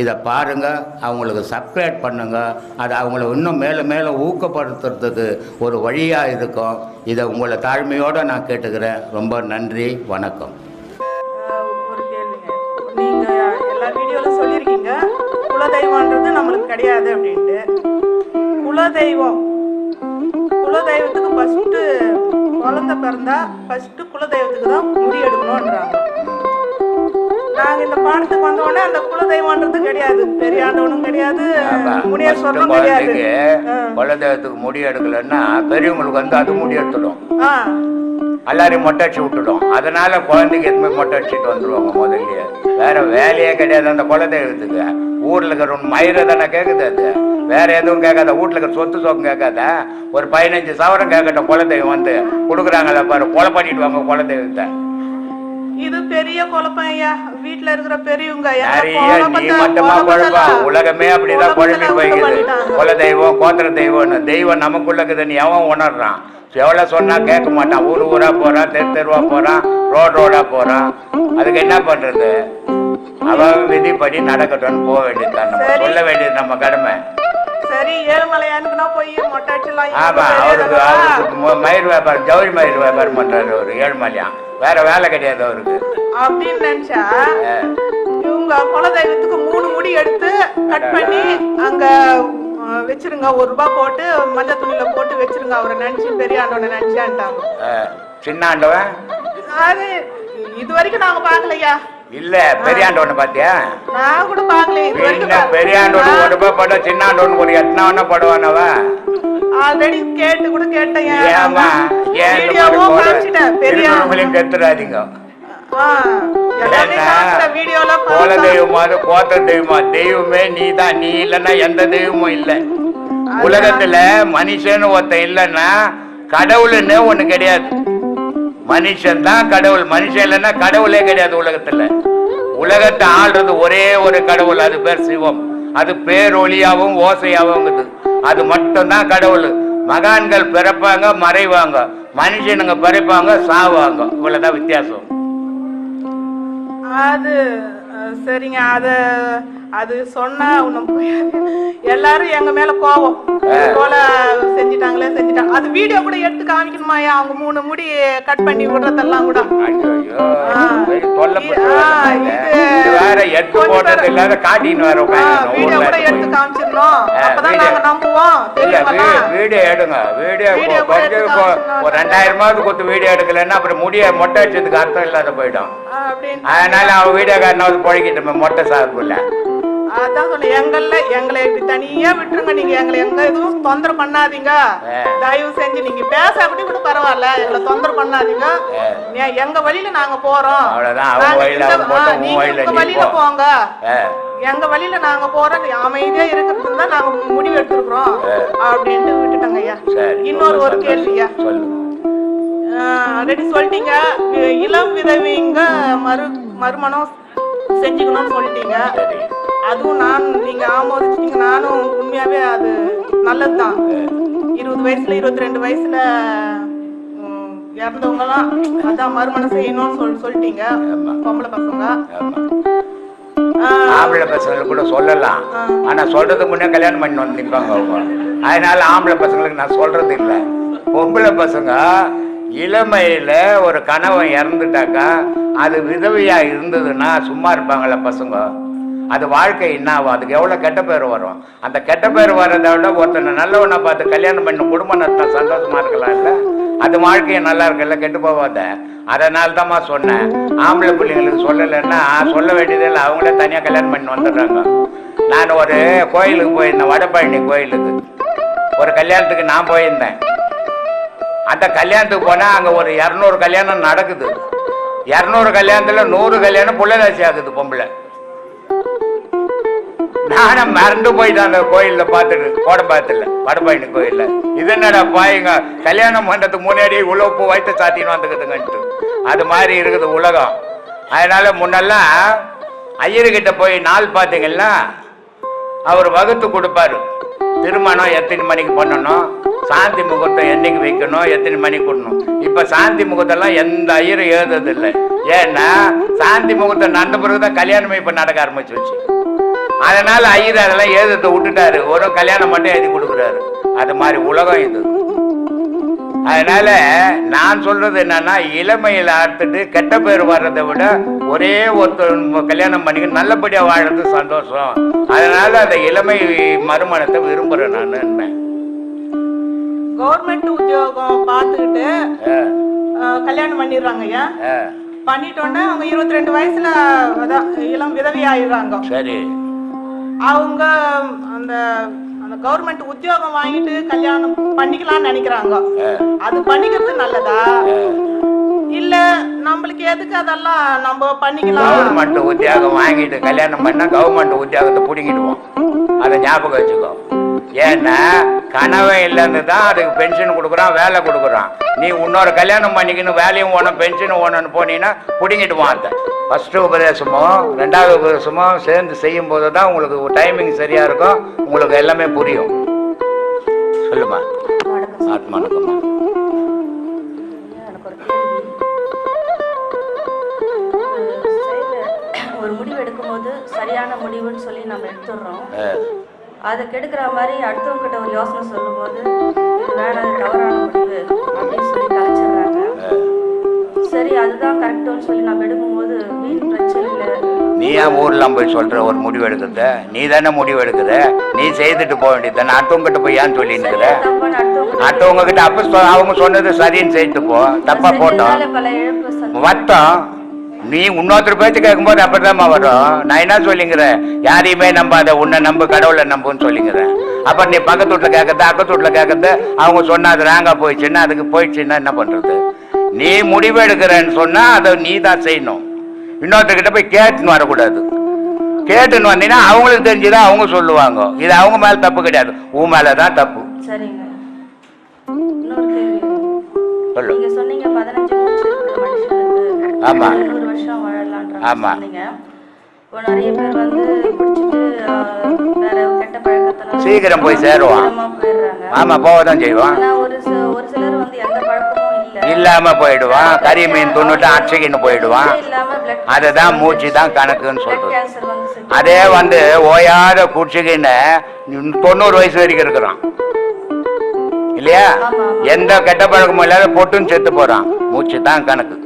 இதை பாருங்க அவங்களுக்கு சப்ஸ்கிரைப் பண்ணுங்கள் அது அவங்கள இன்னும் மேலும் மேலும் ஊக்கப்படுத்துறதுக்கு ஒரு வழியாக இருக்கும். இதை உங்களை தாழ்மையோடு நான் கேட்டுக்கிறேன். ரொம்ப நன்றி வணக்கம். சொல்லியிருக்கீங்க குலதெய்வம்ன்றது நம்மளுக்கு கிடையாது அப்படின்ட்டு. குலதெய்வம். குலதெய்வத்துக்கு ஃபஸ்ட்டு குழந்தை பிறந்தா ஃபஸ்ட்டு குலதெய்வத்துக்கு தான் முடி எடுக்கணும்ன்றாங்க. நாங்க இந்த பாடத்துக்கு வந்த உடனே அந்த குலதெய்வம்ன்றது கிடையாது. பெரியாண்டவனும் கிடையாது. முனியேஸ்வரனும் கிடையாது. குலதெய்வத்துக்கு முடி எடுக்கலைன்னா பெரியவங்களுக்கு வந்து அது முடி எடுத்துடும். எல்லாரையும் மொட்டை அடிச்சு விட்டுடும். அதனால குழந்தைக்கு எதுவுமே மொட்டை அடிச்சுட்டு வந்துருவாங்க முதல்லயே. வேற வேலையே கிடையாது அந்த குலதெய்வத்துக்கு. ஊர்ல இருக்கிற மயிரை தானே கேக்குது அது. வேற எதுவும் கேட்காத வீட்டுல இருக்கிற சொத்து சோக்கம் கேட்காத. ஒரு பதினஞ்சு சவரம் கேட்கட்டும் குலதெய்வம் வந்து. கொடுக்குறாங்கல்ல பாரு கொலை பண்ணிட்டு வாங்க குலதெய்வத்தை. இது பெரிய குழப்பம் ஐயா. வீட்டுல இருக்கிற பெரியவங்க நீ உலகமே அப்படிதான் குழம்பி போய்க்குது. குல தெய்வம் கோத்திர தெய்வம்னு தெய்வம் நமக்குள்ள இருக்குதுன்னு எவன் உணர்றான்? எவ்வளவு சொன்னா கேட்க மாட்டான். ஊர் ஊரா போறான் தெரு தெருவா போறான் ரோட் ரோடா போறான். அதுக்கு என்ன பண்றது? அவன் விதிப்படி நடக்கட்டும்னு போக வேண்டியதுதான். நம்ம. சொல்ல வேண்டியது நம்ம கடமை. சரி ஏழுமலையானுக்குனா போய் மொட்டை அடிச்சலாம் ஆமா அவருக்கு அவருக்கு மயிர் வியாபாரம் ஜவுளி மயிர் வியாபாரம் பண்றாரு ஒரு ஏழுமலையான் வேற வேலை கிடையாது அவருக்கு. அப்படின்னு நினைச்சா இவங்க குலதெய்வத்துக்கு மூணு முடி எடுத்து கட் பண்ணி அங்க வச்சிருங்க. ஒரு ரூபாய் போட்டு மஞ்சள் துணியில போட்டு வச்சிருங்க. அவரை நினைச்சு பெரிய ஆண்டவனை நினைச்சான்ட்டாங்க. சின்ன ஆண்டவன் அது இது வரைக்கும் நாங்க பாக்கலையா இல்ல பெரியாண்டவனை பாத்தியா நான் கூட பாக்கல பெரியாண்டோடு ஒரு ரூபாய் பட சின்னாண்டோடு ஒரு எத்தனை படுவானவ? ஆல்ரெடி கேட்டு கூட கேட்டேன் ஏமா வீடியோவும்? காமிச்சிட்டேன் பெரிய திருக்குறளையும் கெத்துறாதீங்க. கோல. தெய்வமா கோத்த தெய்வமா? தெய்வமே நீ தான் நீ இல்லைன்னா எந்த தெய்வமும் இல்லை. உலகத்துல மனுஷன் ஒருத்தன் இல்லைன்னா கடவுள்னு ஒண்ணு கிடையாது. மனுஷன் தான் கடவுள். மனுஷன் இல்லைன்னா கடவுளே கிடையாது உலகத்துல. உலகத்தை ஆள்றது ஒரே ஒரு கடவுள். அது பேர் சிவம். அது பேரொளியாவும் ஓசையாவும் இருக்குது. அது மட்டும்தான் கடவுள். மகான்கள் பிறப்பாங்க மறைவாங்க. மனுஷனுங்க பிறப்பாங்க சாவாங்க. இவ்வளவுதான் வித்தியாசம். அது சரிங்க. அதை அது சொன்னா ஒண்ணும் எல்லாரும் எங்க மேல கோவம் போல செஞ்சிட்டாங்களே செஞ்சிட்டாங்க அது வீடியோ கூட எடுத்து காமிக்கணுமாயா அவங்க மூணு முடி கட் பண்ணி விடுறதெல்லாம் கூட. வீடியோ கூட எடுத்து காமிச்சிடணும். அப்பதான். நாங்க நம்புவோம். வீடியோ எடுங்க. வீடியோ ஒரு ரெண்டாயிரமாவது கொடுத்து வீடியோ எடுக்கலைன்னா அப்புறம் முடிய மொட்டை அடிச்சதுக்கு அர்த்தம் இல்லாத போயிடும். அதனால அவன் வீடியோ காரனாவது பொழைக்கிட்டோம் மொட்டை சாப்பிடல அதான் சொன்னேன் எங்கள்ல எங்களை இப்படி தனியா விட்டுருங்க. நீங்க எங்களை எங்க எதுவும் தொந்தரவு பண்ணாதீங்க. தயவு செஞ்சு நீங்க பேச அப்படி கூட பரவாயில்ல. எங்களை தொந்தரவு பண்ணாதீங்க. எங்க வழியில நாங்க போறோம். நாங்க உங்க வழியில. போங்க. எங்க வழியில நாங்க போறது அமைதியா இருக்கிறது தான் நாங்க முடிவு எடுத்திருக்கிறோம். அப்படின்ட்டு விட்டுட்டாங்க ஐயா. இன்னொரு ஒரு. கேள்வியா ஆல்ரெடி சொல்லிட்டீங்க. இளம் விதவிங்க மறு மறுமணம் செஞ்சுக்கணும்னு சொல்லிட்டீங்க. அதுவும் நான் நீங்க ஆமோதிச்சிட்டீங்க நானும் உண்மையாவே அது நல்லதுதான். இருபது வயசுல இருபத்தி ரெண்டு வயசுல இறந்தவங்கலாம் அதான் மறுமணம் செய்யணும்னு சொல் சொல்லிட்டீங்க. பொம்பளை பசங்க. ஆம்பளை பசங்களுக்கு கூட சொல்லலாம். ஆனா சொல்றதுக்கு முன்னே கல்யாணம் பண்ணி வந்து நிற்பாங்க அவங்க. அதனால ஆம்பளை பசங்களுக்கு நான் சொல்றது இல்லை. பொம்பளை பசங்க இளமையில ஒரு கணவன் இறந்துட்டாக்கா அது விதவையா இருந்ததுன்னா சும்மா இருப்பாங்களா பசங்க. அது வாழ்க்கை என்ன ஆகும்? அதுக்கு எவ்வளோ கெட்ட பேர் வரும்? அந்த கெட்ட பேர் வர்றதை விட ஒருத்தனை நல்லவனை பார்த்து கல்யாணம் பண்ண குடும்பம் நடத்த சந்தோஷமா இருக்கலாம் இல்ல? அது வாழ்க்கையை நல்லா இருக்குல்ல கெட்டு போவாத அதனால தான்மா சொன்னேன். ஆம்பளை பிள்ளைங்களுக்கு சொல்லலைன்னா சொல்ல வேண்டியதில்லை. அவங்களே தனியாக கல்யாணம் பண்ணி வந்துடுறாங்க. நான் ஒரு கோயிலுக்கு போயிருந்தேன் வடபழனி கோயிலுக்கு. ஒரு கல்யாணத்துக்கு நான் போயிருந்தேன். அந்த கல்யாணத்துக்கு போனா அங்க ஒரு இரநூறு கல்யாணம் நடக்குது. இரநூறு கல்யாணத்துல நூறு கல்யாணம் புள்ளதாசி ஆகுது பொம்பளை. நானும் மறந்து போயிட்டேன் அந்த கோயில்ல பார்த்துட்டு கோடம்பாத்துல வடபழனி கோயில்ல. இது என்னடா பாயுங்க? கல்யாணம் பண்றதுக்கு முன்னாடி உழவுப்பு உப்பு வயிற்று சாத்தின்னு வந்துக்குதுங்கன்ட்டு அது மாதிரி இருக்குது உலகம். அதனால முன்னெல்லாம் ஐயர்கிட்ட போய் நாள் பார்த்தீங்கன்னா அவர் வகுத்து கொடுப்பாரு. திருமணம் எத்தனை மணிக்கு பண்ணணும்? சாந்தி முகூர்த்தம் என்னைக்கு வைக்கணும்? எத்தனை மணிக்கு கொடுக்கணும்? இப்ப சாந்தி முகூர்த்தம்லாம் எந்த ஐயரும் எழுதுறது இல்லை ஏன்னா சாந்தி முகூர்த்தம் நடந்த பிறகுதான் கல்யாணமே இப்ப நடக்க ஆரம்பிச்சிருச்சு அதனால ஐயர் அதெல்லாம் எழுதத்தை விட்டுட்டாரு. ஒரு கல்யாணம் மட்டும் எழுதி கொடுக்குறாரு. அது மாதிரி உலகம் இது. அதனால நான் சொல்றது என்னன்னா இளமையில் ஆர்த்துட்டு கெட்ட பேர் வர்றதை விட ஒரே ஒருத்தர் கல்யாணம் பண்ணி நல்லபடியா வாழறது சந்தோஷம். அதனால அந்த இளமை மறுமணத்தை விரும்புறேன் நான் என்ன கவர்மெண்ட் உத்தியோகம் பார்த்துக்கிட்டு கல்யாணம் பண்ணிடுறாங்க ஐயா. பண்ணிட்டோன்னே அவங்க இருபத்தி ரெண்டு வயசுல இளம் விதவி ஆயிடுறாங்க சரி. அவங்க அந்த அந்த கவர்மெண்ட் உத்தியோகம் வாங்கிட்டு கல்யாணம் பண்ணிக்கலாம்னு நினைக்கிறாங்க. அது பண்ணிக்கிறது நல்லதா? இல்ல நம்மளுக்கு எதுக்கு அதெல்லாம் நம்ம பண்ணிக்கலாம்? கவர்மெண்ட் உத்தியோகம் வாங்கிட்டு கல்யாணம் பண்ணா கவர்மெண்ட் உத்தியோகத்தை பிடிங்கிடுவோம். அதை ஞாபகம் வச்சுக்கோ. ஏன்னா கனவே இல்லைன்னு தான் அதுக்கு பென்ஷன் கொடுக்குறான் வேலை கொடுக்குறான். நீ இன்னொரு கல்யாணம் பண்ணிக்கணும் வேலையும் ஓணும் பென்ஷனும் ஓணும்னு போனீங்கன்னா பிடிங்கிடுவான் அதை ஃபஸ்ட்டு உபதேசமோ ரெண்டாவது உபதேசமோ சேர்ந்து செய்யும் போது தான் உங்களுக்கு டைமிங் சரியா இருக்கும் உங்களுக்கு எல்லாமே புரியும். சொல்லுமா? ஆத்மானுக்குமா ஒரு முடிவு எடுக்கும்போது சரியான முடிவுன்னு சொல்லி நம்ம எடுத்துடுறோம். அதை கெடுக்கிற மாதிரி அடுத்தவங்க கிட்ட ஒரு யோசனை சொல்லும்போது வேணாம் இது தவறான முடிவு அப்படின்னு சொல்லி கலைச்சிடுறாங்க. சரி அதுதான் கரெக்டுன்னு சொல்லி நம்ம எடுக்கும்போது பிரச்சனையில் நீ ஏன் ஊர்லாம் போய் சொல்ற ஒரு முடிவு எடுக்கிறத? நீ தானே முடிவு எடுக்கிற நீ செய்துட்டு போக வேண்டியது தானே. அடுத்தவங்க போய் ஏன் சொல்லி நிற்கிற தப்பான அடுத்தவங்க கிட்ட அப்ப அவங்க சொன்னது சரின்னு செய்துட்டு போ. தப்பா போட்டோம். வட்டம் நீ இன்னொருத்தர் பேச்சு கேட்கும்போது அப்படிதாம்மா வரும். நான் என்ன சொல்லிங்கிறேன்? யாரையுமே நம்பாத உன்னை நம்பு கடவுளை நம்புன்னு சொல்லிங்கிறேன். அப்ப நீ பக்கத்து வீட்டுல கேட்கறது அக்கத்து வீட்டுல கேட்கறது அவங்க சொன்னா அது ராங்கா போயிடுச்சுன்னா அதுக்கு போயிடுச்சுன்னா என்ன பண்றது? நீ முடிவு எடுக்கிறேன்னு சொன்னா அதை நீ தான் செய்யணும். இன்னொருத்தர்கிட்ட போய் கேட்டுன்னு வரக்கூடாது. கேட்டுன்னு வந்தீங்கன்னா அவங்களுக்கு தெரிஞ்சுதான் அவங்க சொல்லுவாங்க. இது அவங்க மேல தப்பு கிடையாது. உன் மேல தான் தப்பு சொல்லு. நீங்க சொன்னீங்க பதினஞ்சு மூச்சு இருக்கிற மனுஷனுக்கு ஆமா. நூறு வருஷம் வாழலான்ற ஆமா. மாதிரி சொன்னீங்க. இப்போ நிறைய பேர் வந்து குடிச்சிட்டு ஆஹ், வேற கெட்ட பழக்கத்தெல்லாம் சீக்கிரம் போய் சேருவான். சீக்கிரமா போயிடுறாங்க. ஆமா போகதான் செய்வான். ஒரு ஒரு சிலர் வந்து எந்த பழக்கமும் இல்ல. இல்லாம போயிடுவான். கறி மீன் துண்ணுட்டு அக்சிஜன் போயிடுவான். அதுதான் மூச்சு தான் கணக்குன்னு சொல்றது. அதே வந்து ஓயாத குடிச்சுக்கின்னு தொண்ணூறு வயசு வரைக்கும் இருக்கிறான். இல்லையா. எந்த கெட்ட பழக்கமும் இல்லாத பொட்டுன்னு செத்து போறான். மூச்சு தான் கணக்கு.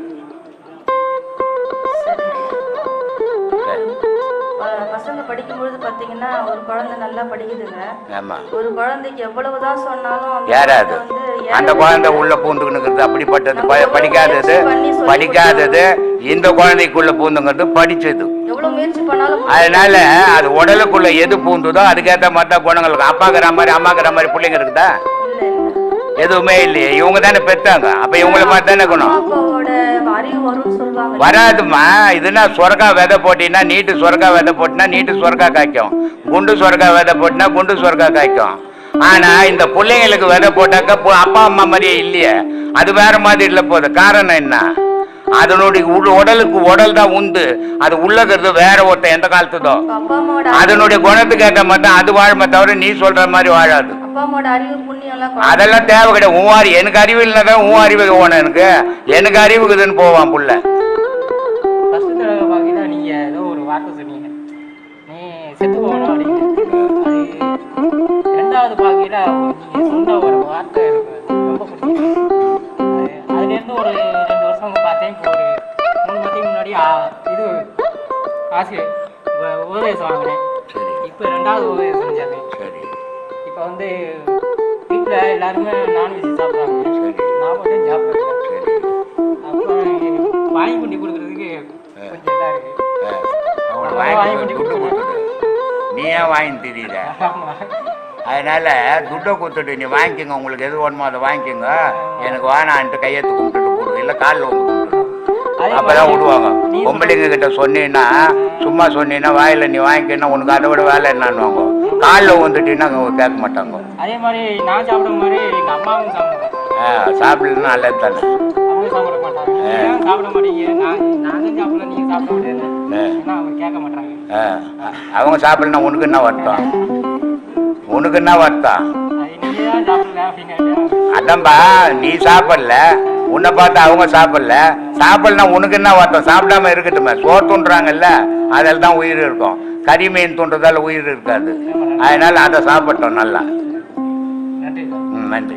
குழந்தை நல்லா படிக்குதுங்க. ஆமா. ஒரு குழந்தைக்கு எவ்வளவுதான் சொன்னாலும் வந்து அந்த குழந்தை உள்ள பூந்துக்கிட்டு அப்படிப்பட்டது. படிக்காதது படிக்காதது இந்த குழந்தைக்குள்ள பூந்துங்கிறது படிச்சது. அதனால அது உடலுக்குள்ள எது பூந்துதோ அதுக்கேற்ற மாதிரி தான் குணங்கள் இருக்கும். அப்பாக்கிற மாதிரி அம்மாக்கிற மாதிரி பிள்ளைங்க இருக்குதா? எதுவுமே இல்லையே. இவங்க தானே பெத்தாங்க. அப்ப இவங்கள மாதிரி தானே இருக்கணும் வராதுமா இதுனா சொர்க்கா விதை போட்டினா நீட்டு சொர்க்கா விதை போட்டினா நீட்டு சொரக்கா காய்க்கும். குண்டு சொர்க்கா விதை போட்டினா குண்டு சொர்க்கா காய்க்கும். ஆனா இந்த பிள்ளைங்களுக்கு விதை போட்டாக்கா அப்பா அம்மா மாதிரியே இல்லையே. அது வேற மாதிரி இல்லை போகுது. காரணம் என்ன? அதனுடைய உடலுக்கு உடல் தான் உண்டு. அது உள்ளகிறது வேற ஒருத்தன் எந்த காலத்துதோ. அதனுடைய குணத்துக்கு ஏற்ற மாதிரி தான் அது வாழுமே தவிர நீ சொல்ற மாதிரி வாழாது. அதெல்லாம் தேவை கிடையாது. உன் அறிவு எனக்கு அறிவு இல்லைன்னா உன் அறிவு போனேன் எனக்கு? எனக்கு அறிவுக்குதுன்னு போவான் புள்ள. ஃபர்ஸ்ட் தடவை பார்த்தீங்கன்னா நீங்க ஏதோ ஒரு வார்த்தை சொன்னீங்க. நீ செத்து போகணும் அப்படின்னு. அது ரெண்டாவது பாக்கியில சொன்ன ஒரு வார்த்தை எனக்கு ரொம்ப அது- அதுலேருந்து ஒரு இது ஆசிரியர். உபதேசம் வாங்கினேன் சரி. இப்போ ரெண்டாவது உபதேசம் செஞ்சேன் சரி. இப்போ வந்து வீட்டில் எல்லாருமே நான்வெஜ் சாப்பிட்றாங்க. நான் மட்டும் சாப்பிட்றேன் சரி. அப்போ வாங்கி கொண்டு கொடுக்குறதுக்கு கொஞ்சம் இதாக வாங்கி கொடு, துட்டு கொடுத்துடு நீ ஏன் வாங்கி தெரியல? அதனால துட்டை கொடுத்துட்டு நீ வாங்கிக்கோங்க. உங்களுக்கு எது வேணுமோ அதை வாங்கிக்கோங்க. எனக்கு வேணான்ட்டு கையெழுத்து கும்பிட்டுட்டு போடு இல்லை காலில் அப்பதான் விடுவாங்க. பொம்பளைங்க கிட்ட சொன்னீங்கன்னா சும்மா சொன்னீங்கன்னா வாயில நீ வாங்கிக்கணும் உனக்கு அதை விட வேலை என்னன்னுவாங்க. காலில் வந்துட்டீங்கன்னா கேட்க மாட்டாங்க. அதே மாதிரி நான் சாப்பிட மாதிரி அம்மாவும் சாப்பிட மாட்டாங்க ஆ, சாப்பிடலன்னா நல்லது தானே. அவங்க சாப்பிட மாட்டாங்க. சாப்பிட மாட்டீங்க. சாப்பிடல சாப்பிட கேட்க மாட்டாங்க. அவங்க சாப்பிடலன்னா உனக்கு என்ன வருத்தம்? உனக்கு என்ன வருத்தம்? அதான்பா நீ சாப்பிடல. உன்னை பார்த்து அவங்க சாப்பிடல. சாப்பிடலனா உனக்கு என்ன வருத்தம் சாப்பிடாம இருக்கட்டுமே. சோறு துண்டுறாங்கல்ல அதில் தான் உயிர் இருக்கும். கறி மீன் துண்டுறதால உயிர் இருக்காது. அதனால அதை சாப்பிட்டோம் நல்லா. நன்றி.